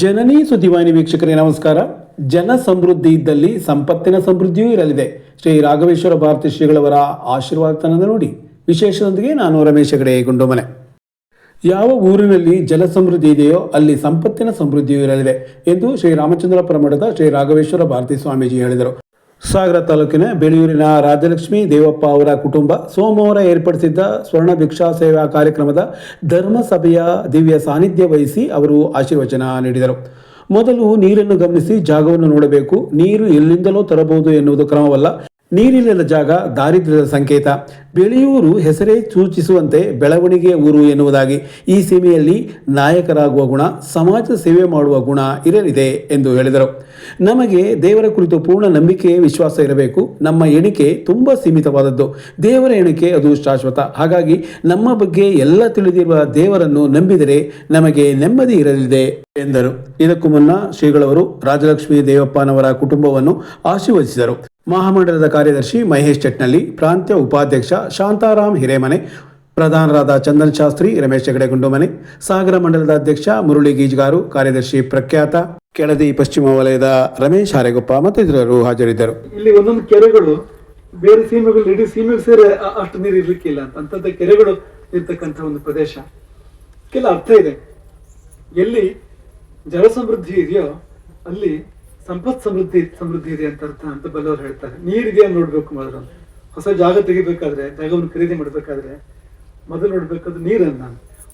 ಜನನಿ ಸುದ್ದಿವಾಹಿನಿ ವೀಕ್ಷಕರಿಗೆ ನಮಸ್ಕಾರ. ಜನ ಸಮೃದ್ಧಿ ಇದ್ದಲ್ಲಿ ಸಂಪತ್ತಿನ ಸಮೃದ್ಧಿಯೂ ಇರಲಿದೆ. ಶ್ರೀ ರಾಘವೇಶ್ವರ ಭಾರತಿ ಶ್ರೀಗಳವರ ಆಶೀರ್ವಾದತನದ ನೋಡಿ. ವಿಶೇಷದೊಂದಿಗೆ ನಾನು ರಮೇಶ್ ಹೆಗಡೆ, ಗುಂಡುಮನೆ. ಯಾವ ಊರಿನಲ್ಲಿ ಜಲ ಸಮೃದ್ಧಿ ಇದೆಯೋ ಅಲ್ಲಿ ಸಂಪತ್ತಿನ ಸಮೃದ್ಧಿಯೂ ಇರಲಿದೆ ಎಂದು ಶ್ರೀ ರಾಮಚಂದ್ರಪುರ ಮಠದ ಶ್ರೀ ರಾಘವೇಶ್ವರ ಭಾರತಿ ಸ್ವಾಮೀಜಿ ಹೇಳಿದರು. ಸಾಗರ ತಾಲೂಕಿನ ಬೆಳೆಯೂರಿನ ರಾಜಲಕ್ಷ್ಮಿ ದೇವಪ್ಪ ಅವರ ಕುಟುಂಬ ಸೋಮವಾರ ಏರ್ಪಡಿಸಿದ್ದ ಸ್ವರ್ಣ ಭಿಕ್ಷಾ ಸೇವಾ ಕಾರ್ಯಕ್ರಮದ ಧರ್ಮಸಭೆಯ ದಿವ್ಯ ಸಾನ್ನಿಧ್ಯ ವಹಿಸಿ ಅವರು ಆಶೀರ್ವಚನ ನೀಡಿದರು. ಮೊದಲು ನೀರನ್ನು ಗಮನಿಸಿ ಜಾಗವನ್ನು ನೋಡಬೇಕು. ನೀರು ಎಲ್ಲಿಂದಲೋ ತರಬಹುದು ಎನ್ನುವುದು ಕ್ರಮವಲ್ಲ. ನೀರಿಲ್ಲದ ಜಾಗ, ದಾರಿದ್ರ್ಯದ ಸಂಕೇತ. ಬೆಳೆಯೂರು ಹೆಸರೇ ಸೂಚಿಸುವಂತೆ ಬೆಳವಣಿಗೆಯ ಊರು ಎನ್ನುವುದಾಗಿ ಈ ಸೀಮೆಯಲ್ಲಿ ನಾಯಕರಾಗುವ ಗುಣ, ಸಮಾಜ ಸೇವೆ ಮಾಡುವ ಗುಣ ಇರಲಿದೆ ಎಂದು ಹೇಳಿದರು. ನಮಗೆ ದೇವರ ಕುರಿತು ಪೂರ್ಣ ನಂಬಿಕೆ, ವಿಶ್ವಾಸ ಇರಬೇಕು. ನಮ್ಮ ಎಣಿಕೆ ತುಂಬ ಸೀಮಿತವಾದದ್ದು. ದೇವರ ಎಣಿಕೆ ಅದು ಶಾಶ್ವತ. ಹಾಗಾಗಿ ನಮ್ಮ ಬಗ್ಗೆ ಎಲ್ಲ ತಿಳಿದಿರುವ ದೇವರನ್ನು ನಂಬಿದರೆ ನಮಗೆ ನೆಮ್ಮದಿ ಇರಲಿದೆ ಎಂದರು. ಇದಕ್ಕೂ ಮುನ್ನ ಶ್ರೀಗಳವರು ರಾಜಲಕ್ಷ್ಮಿ ದೇವಪ್ಪನವರ ಕುಟುಂಬವನ್ನು ಆಶೀರ್ವದಿಸಿದರು. ಮಹಾಮಂಡಲದ ಕಾರ್ಯದರ್ಶಿ ಮಹೇಶ್ ಚಟ್ನಳ್ಳಿ, ಪ್ರಾಂತ್ಯ ಉಪಾಧ್ಯಕ್ಷ ಶಾಂತಾರಾಮ್ ಹಿರೇಮನೆ, ಪ್ರಧಾನರಾದ ಚಂದನ್ ಶಾಸ್ತ್ರಿ, ರಮೇಶ್ ಹೆಗಡೆ ಗುಂಡುಮನೆ ಸಾಗರ ಮಂಡಲದ ಅಧ್ಯಕ್ಷ ಮುರುಳಿ ಗೀಜ್ಗಾರು, ಕಾರ್ಯದರ್ಶಿ ಪ್ರಖ್ಯಾತ, ಕೆಳದಿ ಪಶ್ಚಿಮ ವಲಯದ ರಮೇಶ್ ಹಾರೆಗೊಪ್ಪ ಮತ್ತಿತರರು ಹಾಜರಿದ್ದರು. ಇಲ್ಲಿ ಒಂದೊಂದು ಕೆರೆಗಳು, ಬೇರೆ ಸೀಮೆಗಳು, ಇಡೀ ಸೀಮೆಗೆ ಸೇರಿ ಅಷ್ಟು ನೀರು ಇರ್ಲಿಕ್ಕಿಲ್ಲ ಅಂತ. ಅಂತಂತ ಕೆರೆಗಳು ಇರ್ತಕ್ಕಂಥ ಒಂದು ಪ್ರದೇಶ. ಕೆಲ ಅರ್ಥ ಇದೆ. ಎಲ್ಲಿ ಜಲ ಸಮೃದ್ಧಿ ಇದೆಯೋ ಅಲ್ಲಿ ಸಂಪತ್ ಸಮೃದ್ಧಿ ಸಮೃದ್ಧಿ ಇದೆ ಅಂತ ಅರ್ಥ ಅಂತ ಬಲ್ಲವರು ಹೇಳ್ತಾರೆ. ನೀರಿಗೆ ನೋಡ್ಬೇಕು ಮೊದಲು. ಹೊಸ ಜಾಗ ತೆಗಿಬೇಕಾದ್ರೆ ಜಾಗವನ್ನು ಖರೀದಿ ಮಾಡಬೇಕಾದ್ರೆ ಮೊದಲು ನೋಡ್ಬೇಕಾದ್ರೆ ನೀರನ್ನ.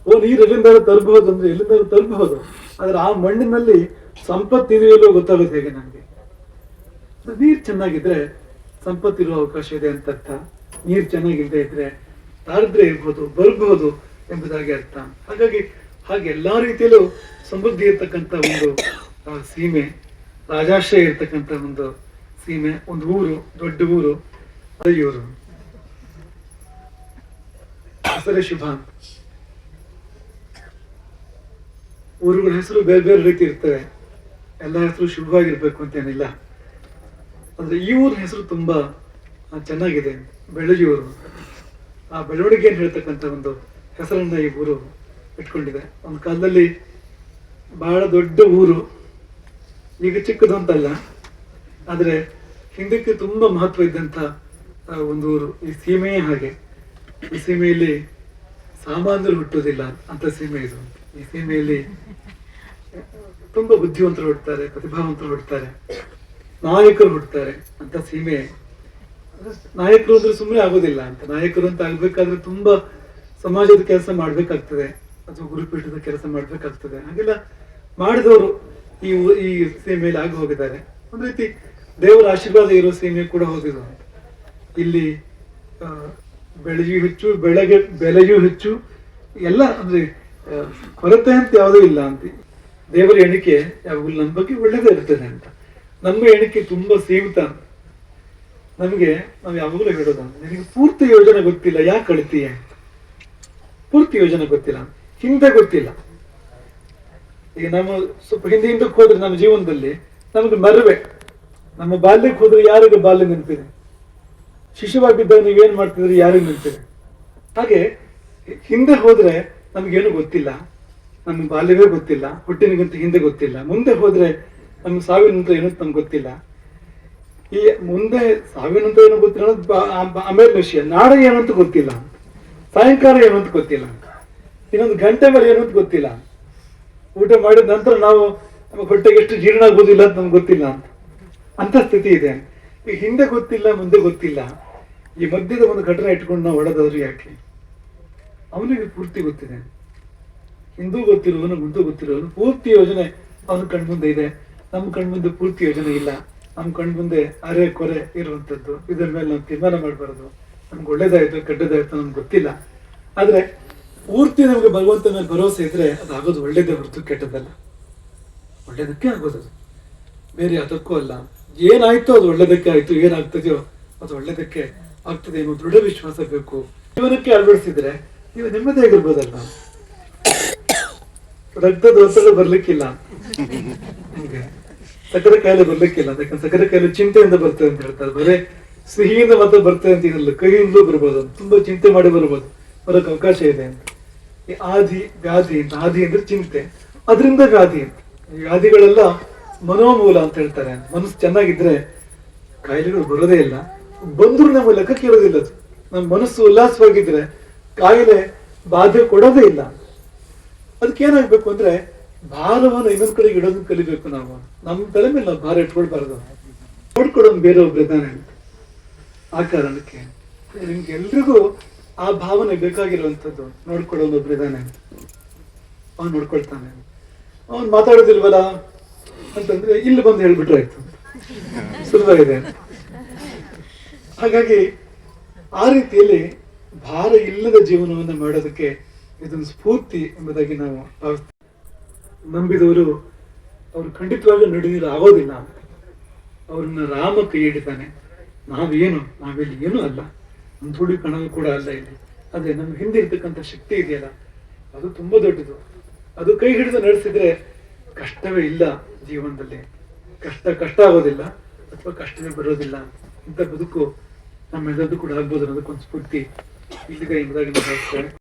ಓ, ನೀರು ಎಲ್ಲಿಂದ ತರಬಹುದು ಅಂದ್ರೆ ಎಲ್ಲಿಂದ ತರಬಹುದು ಆದ್ರೆ ಆ ಮಣ್ಣಿನಲ್ಲಿ ಸಂಪತ್ತು ಇದೆಯಲ್ಲೋ ಗೊತ್ತಾಗೋದು ಹೇಗೆ ನನಗೆ. ನೀರ್ ಚೆನ್ನಾಗಿದ್ರೆ ಸಂಪತ್ತಿರುವ ಅವಕಾಶ ಇದೆ ಅಂತ ಅರ್ಥ. ನೀರ್ ಚೆನ್ನಾಗಿಲ್ಲದೆ ಇದ್ರೆ ತಾರದ್ರೆ ಇರ್ಬೋದು, ಬರಬಹುದು ಎಂಬುದಾಗಿ ಅರ್ಥ. ಹಾಗಾಗಿ ಹಾಗೆ ಎಲ್ಲಾ ರೀತಿಯಲ್ಲೂ ಸಮೃದ್ಧಿ ಇರ್ತಕ್ಕಂಥ ಒಂದು ಸೀಮೆ ರಾಜಾಶ್ರಯ ಇರ್ತಕ್ಕಂಥ ಒಂದು ಸೀಮೆ, ಒಂದು ಊರು, ದೊಡ್ಡ ಊರು, ಅದೇ ಊರು ಹೆಸರೇ ಶುಭ ಅಂತ. ಊರುಗಳ ಹೆಸರು ಬೇರೆ ಬೇರೆ ರೀತಿ ಇರ್ತವೆ. ಎಲ್ಲ ಹೆಸರು ಶುಭವಾಗಿರ್ಬೇಕು ಅಂತೇನಿಲ್ಲ ಆದರೆ ಈ ಊರ ಹೆಸರು ತುಂಬಾ ಚೆನ್ನಾಗಿದೆ. ಬೆಳಗಿಯೂರು ಆ ಬೆಳವಣಿಗೆಯನ್ನು ಹೇಳ್ತಕ್ಕಂಥ ಒಂದು ಹೆಸರನ್ನ ಈ ಊರು ಇಟ್ಕೊಂಡಿದೆ. ಒಂದು ಕಾಲದಲ್ಲಿ ಬಹಳ ದೊಡ್ಡ ಊರು. ಈಗ ಚಿಕ್ಕದು ಅಂತಲ್ಲ. ಆದರೆ ಹಿಂದಕ್ಕೆ ತುಂಬಾ ಮಹತ್ವ ಇದ್ದಂತ ಒಂದು ಊರು. ಈ ಸೀಮೆಯೇ ಹಾಗೆ. ಈ ಸೀಮೆಯಲ್ಲಿ ಸಾಮಾನ್ಯರು ಹುಟ್ಟುವುದಿಲ್ಲ ಅಂತ ಸೀಮೆ ಇದು. ಈ ಸೀಮೆಯಲ್ಲಿ ತುಂಬಾ ಬುದ್ಧಿವಂತರು ಹುಡ್ತಾರೆ ಪ್ರತಿಭಾವಂತರು ಹುಡ್ತಾರೆ ನಾಯಕರು ಹುಡ್ತಾರೆ ಅಂತ ಸೀಮೆ. ನಾಯಕರು ಅಂದ್ರೆ ಸುಮ್ಮನೆ ಆಗೋದಿಲ್ಲ ಅಂತ. ನಾಯಕರು ಅಂತ ಆಗ್ಬೇಕಾದ್ರೆ ತುಂಬಾ ಸಮಾಜದ ಕೆಲಸ ಮಾಡ್ಬೇಕಾಗ್ತದೆ. ಅಥವಾ ಗುರುಪೀಠದ ಕೆಲಸ ಮಾಡ್ಬೇಕಾಗ್ತದೆ. ಹಾಗೆಲ್ಲ ಮಾಡಿದವರು ಈ ಈ ಸೀಮೆಯಲ್ಲಿ ಆಗಿ ಹೋಗಿದ್ದಾರೆ. ಒಂದ್ ರೀತಿ ದೇವರ ಆಶೀರ್ವಾದ ಇರೋ ಸೀಮೆ ಕೂಡ ಹೋಗಿದ್ದು ಇಲ್ಲಿ ಬೆಳೆಯೂ ಹೆಚ್ಚು, ಬೆಳೆಗೆ, ಬೆಲೆಯೂ ಹೆಚ್ಚು. ಎಲ್ಲ ಅಂದ್ರೆ ಕೊರತೆ ಅಂತ ಯಾವುದೂ ಇಲ್ಲ ಅಂತ. ದೇವರ ಎಣಿಕೆ ಯಾವಾಗಲೂ ನಮ್ಮ ಬಗ್ಗೆ ಒಳ್ಳೇದೇ ಇರ್ತದೆ ಅಂತ. ನಮ್ಮ ಎಣಿಕೆ ತುಂಬಾ ಸೀಮಿತ ನಮಗೆ, ನಾವು ಯಾವಾಗಲೂ ಹೇಳೋದು ನಿನಗೆ ಪೂರ್ತಿ ಯೋಜನೆ ಗೊತ್ತಿಲ್ಲ, ಯಾಕೆ ಕಳಿತೀಯ ಪೂರ್ತಿ ಯೋಜನೆ ಗೊತ್ತಿಲ್ಲ. ಹಿಂದೆ ಗೊತ್ತಿಲ್ಲ. ಈಗ ನಮ್ಮ ಸ್ವಲ್ಪ ಹಿಂದೆ ಹಿಂದಕ್ಕೆ ಹೋದ್ರೆ ನಮ್ಮ ಜೀವನದಲ್ಲಿ ನಮಗೆ ಮರವೆ, ನಮ್ಮ ಬಾಲ್ಯಕ್ಕೆ ಹೋದ್ರೆ ಯಾರಿಗೆ ಬಾಲ್ಯ ನೆನಪಿದೆ? ಶಿಶುವಾಗಿದ್ದಾಗ ನೀವೇನ್ ಮಾಡ್ತಿದ್ರೆ ಯಾರಿಗೆ ನೆನಪಿದೆ? ಹಾಗೆ ಹಿಂದೆ ಹೋದ್ರೆ ನಮಗೇನು ಗೊತ್ತಿಲ್ಲ, ನಮ್ಮ ಬಾಲ್ಯವೇ ಗೊತ್ತಿಲ್ಲ, ಹುಟ್ಟಿನಿಗಿಂತ ಹಿಂದೆ ಗೊತ್ತಿಲ್ಲ, ಮುಂದೆ ಹೋದ್ರೆ ನಮ್ಮ ಸಾವಿನ ನಂತರ ಏನಂತ ನಮ್ಗೆ ಗೊತ್ತಿಲ್ಲ. ಈ ಮುಂದೆ ಸಾವಿನ ನಂತರ ಏನೋ ಗೊತ್ತಿಲ್ಲ ಆಮೇಲೆ ವಿಷಯ. ನಾಳೆ ಏನಂತ ಗೊತ್ತಿಲ್ಲ, ಸಾಯಂಕಾಲ ಏನಂತ ಗೊತ್ತಿಲ್ಲ, ಇನ್ನೊಂದು ಗಂಟೆ ಮೇಲೆ ಏನಂತ ಗೊತ್ತಿಲ್ಲ. ಊಟ ಮಾಡಿದ ನಂತರ ನಾವು ನಮ್ಮ ಹೊಟ್ಟೆಗೆ ಎಷ್ಟು ಜೀರ್ಣ ಆಗೋದಿಲ್ಲ ಅಂತ ನಮ್ಗೆ ಗೊತ್ತಿಲ್ಲ ಅಂತ. ಸ್ಥಿತಿ ಇದೆ. ಈ ಹಿಂದೆ ಗೊತ್ತಿಲ್ಲ, ಮುಂದೆ ಗೊತ್ತಿಲ್ಲ. ಈ ಮಧ್ಯದ ಒಂದು ಘಟನೆ ಇಟ್ಕೊಂಡು ನಾವು ಹೊಡೆದವ್ರು ಯಾಕೆ? ಅವನಿಗೆ ಪೂರ್ತಿ ಗೊತ್ತಿದೆ. ಹಿಂದೂ ಗೊತ್ತಿರುವವನು, ಮುಂದೆ ಗೊತ್ತಿರುವವನು ಪೂರ್ತಿ ಯೋಜನೆ ಅವನ ಕಣ್ಮುಂದೆ ಇದೆ. ನಮ್ಮ ಕಣ್ಮುಂದೆ ಪೂರ್ತಿ ಯೋಜನೆ ಇಲ್ಲ. ನಮ್ಮ ಕಣ್ಮುಂದೆ ಅರೆ ಕೊರೆ ಇರುವಂತದ್ದು ಇದರ ಮೇಲೆ ನಾವು ತೀರ್ಮಾನ ಮಾಡಬಾರದು. ನಮ್ಗೆ ಒಳ್ಳೇದಾಯ್ತು ಕೆಟ್ಟದಾಯ್ತು ನಮ್ಗೆ ಗೊತ್ತಿಲ್ಲ. ಆದ್ರೆ ಪೂರ್ತಿ ನಮ್ಗೆ ಭಗವಂತ ಮೇಲೆ ಭರವಸೆ ಇದ್ರೆ ಅದು ಆಗೋದು ಒಳ್ಳೇದೇ ಹೊರತು ಕೆಟ್ಟದ್ದಲ್ಲ. ಒಳ್ಳೇದಕ್ಕೆ ಆಗೋದು ಅದು. ಬೇರೆ ಅದಕ್ಕೂ ಅಲ್ಲ. ಏನಾಯ್ತೋ ಅದು ಒಳ್ಳೇದಕ್ಕೆ ಆಯ್ತು, ಏನಾಗ್ತದೆಯೋ ಅದು ಒಳ್ಳೇದಕ್ಕೆ ಆಗ್ತದೆ ಅನ್ನೋ ದೃಢ ವಿಶ್ವಾಸ ಬೇಕು. ಜೀವನಕ್ಕೆ ಅಳವಡಿಸಿದ್ರೆ ನೀವು ನೆಮ್ಮದಿಯಾಗಿರ್ಬೋದಲ್ಲ ರಕ್ತದ ಒತ್ತಡ ಬರ್ಲಿಕ್ಕಿಲ್ಲ. ನಿಮ್ಗೆ ಸಕ್ಕರೆ ಕಾಯಿಲೆ ಬರ್ಲಿಕ್ಕಿಲ್ಲ. ಯಾಕಂದ್ರೆ ಸಕ್ಕರೆ ಕಾಯಿಲೆ ಚಿಂತೆಯಿಂದ ಬರ್ತದೆ ಅಂತ ಹೇಳ್ತಾರೆ. ಬರೇ ಸಿಹಿಯಿಂದ ಮಾತ್ರ ಬರ್ತದೆ ಅಂತ ಕಹಿಯಿಂದಲೂ ಬರ್ಬೋದು. ತುಂಬಾ ಚಿಂತೆ ಮಾಡಿ ಬರ್ಬೋದು. ಬರೋಕ್ ಅವಕಾಶ ಇದೆ ಅಂತ. ಈ ಆದಿ, ವ್ಯಾಧಿ ಅಂತ, ಆದಿ ಅಂದ್ರೆ ಚಿಂತೆ. ಅದರಿಂದ ವ್ಯಾಧಿ ಅಂತ. ವ್ಯಾಧಿಗಳೆಲ್ಲ ಮನೋಮೂಲ ಅಂತ ಹೇಳ್ತಾರೆ ಮನಸ್ಸು ಚೆನ್ನಾಗಿದ್ರೆ ಕಾಯಿಲೆಗಳು ಬರೋದೇ ಇಲ್ಲ. ಬಂದ್ರು ನಮ್ಮ ಲೆಕ್ಕಕ್ಕೆ ಇರೋದಿಲ್ಲ ಅದು. ನಮ್ಮ ಮನಸ್ಸು ಉಲ್ಲಾಸವಾಗಿದ್ರೆ ಕಾಯಿಲೆ ಬಾಧೆ ಕೊಡೋದೇ ಇಲ್ಲ. ಅದಕ್ಕೆ ಏನಾಗ್ಬೇಕು ಅಂದ್ರೆ ಭಾರವನ್ನು ಇನ್ನೊಂದ್ ಕಡೆಗೆ ಇಡೋದನ್ನ ಕಲಿಬೇಕು ನಾವು. ನಮ್ಮ ತಲೆ ಮೇಲೆ ನಾವು ಭಾರ ಇಟ್ಕೊಳ್ಬಾರ್ದು. ನೋಡ್ಕೊಡೋದು ಬೇರೆ ಒಬ್ಬರಿದ್ದಾನೆ ಆ ಕಾರಣಕ್ಕೆ ನಿಮ್ಗೆ ಎಲ್ರಿಗೂ ಆ ಭಾವನೆ ಬೇಕಾಗಿರುವಂಥದ್ದು. ನೋಡ್ಕೊಳ್ಳೋದು ಒಬ್ಬರಿದ್ದಾನೆ ಅವನು ನೋಡ್ಕೊಳ್ತಾನೆ. ಅವನು ಮಾತಾಡೋದಿಲ್ವಲ್ಲ? ಅಂತಂದ್ರೆ ಇಲ್ಲಿ ಬಂದು ಹೇಳ್ಬಿಟ್ರೆ ಆಯ್ತು. ಸುಲಭವಾಗಿದೆ. ಹಾಗಾಗಿ ಆ ರೀತಿಯಲ್ಲಿ ಭಾರ ಇಲ್ಲದ ಜೀವನವನ್ನು ಮಾಡೋದಕ್ಕೆ ಇದೊಂದು ಸ್ಫೂರ್ತಿ ಎಂಬುದಾಗಿ ನಾವು ಭಾವಿಸ್ತೀವಿ. ನಂಬಿದವರು ಅವರು ಖಂಡಿತವಾಗಿ ನಡೆದಿಲ್ಲ ಆಗೋದಿಲ್ಲ. ಅವ್ರನ್ನ ರಾಮ ಕೈ ಹಿಡಿತಾನೆ. ನಾವೇನು, ನಾವಿಲ್ಲಿ ಏನೂ ಅಲ್ಲ. ಹುಡುಗಿ ಕಣವು ಕೂಡ ಅಲ್ಲ ಇಲ್ಲಿ. ಆದ್ರೆ ನಮ್ಮ ಹಿಂದೆ ಇರ್ತಕ್ಕಂಥ ಶಕ್ತಿ ಇದೆಯಲ್ಲ, ಅದು ತುಂಬಾ ದೊಡ್ಡದು. ಅದು ಕೈ ಹಿಡಿದು ನಡೆಸಿದ್ರೆ ಕಷ್ಟವೇ ಇಲ್ಲ ಜೀವನದಲ್ಲಿ. ಕಷ್ಟ ಕಷ್ಟ ಆಗೋದಿಲ್ಲ, ಅಥವಾ ಕಷ್ಟವೇ ಬರೋದಿಲ್ಲ ಇಂಥ ಬದುಕು ನಮ್ಮೆಲ್ಲದೂ ಕೂಡ ಆಗ್ಬೋದು ಅನ್ನೋದಕ್ಕೊಂದು ಸ್ಫೂರ್ತಿ. ಇಲ್ಲಿಗೆ ಇಂದಾಗಿ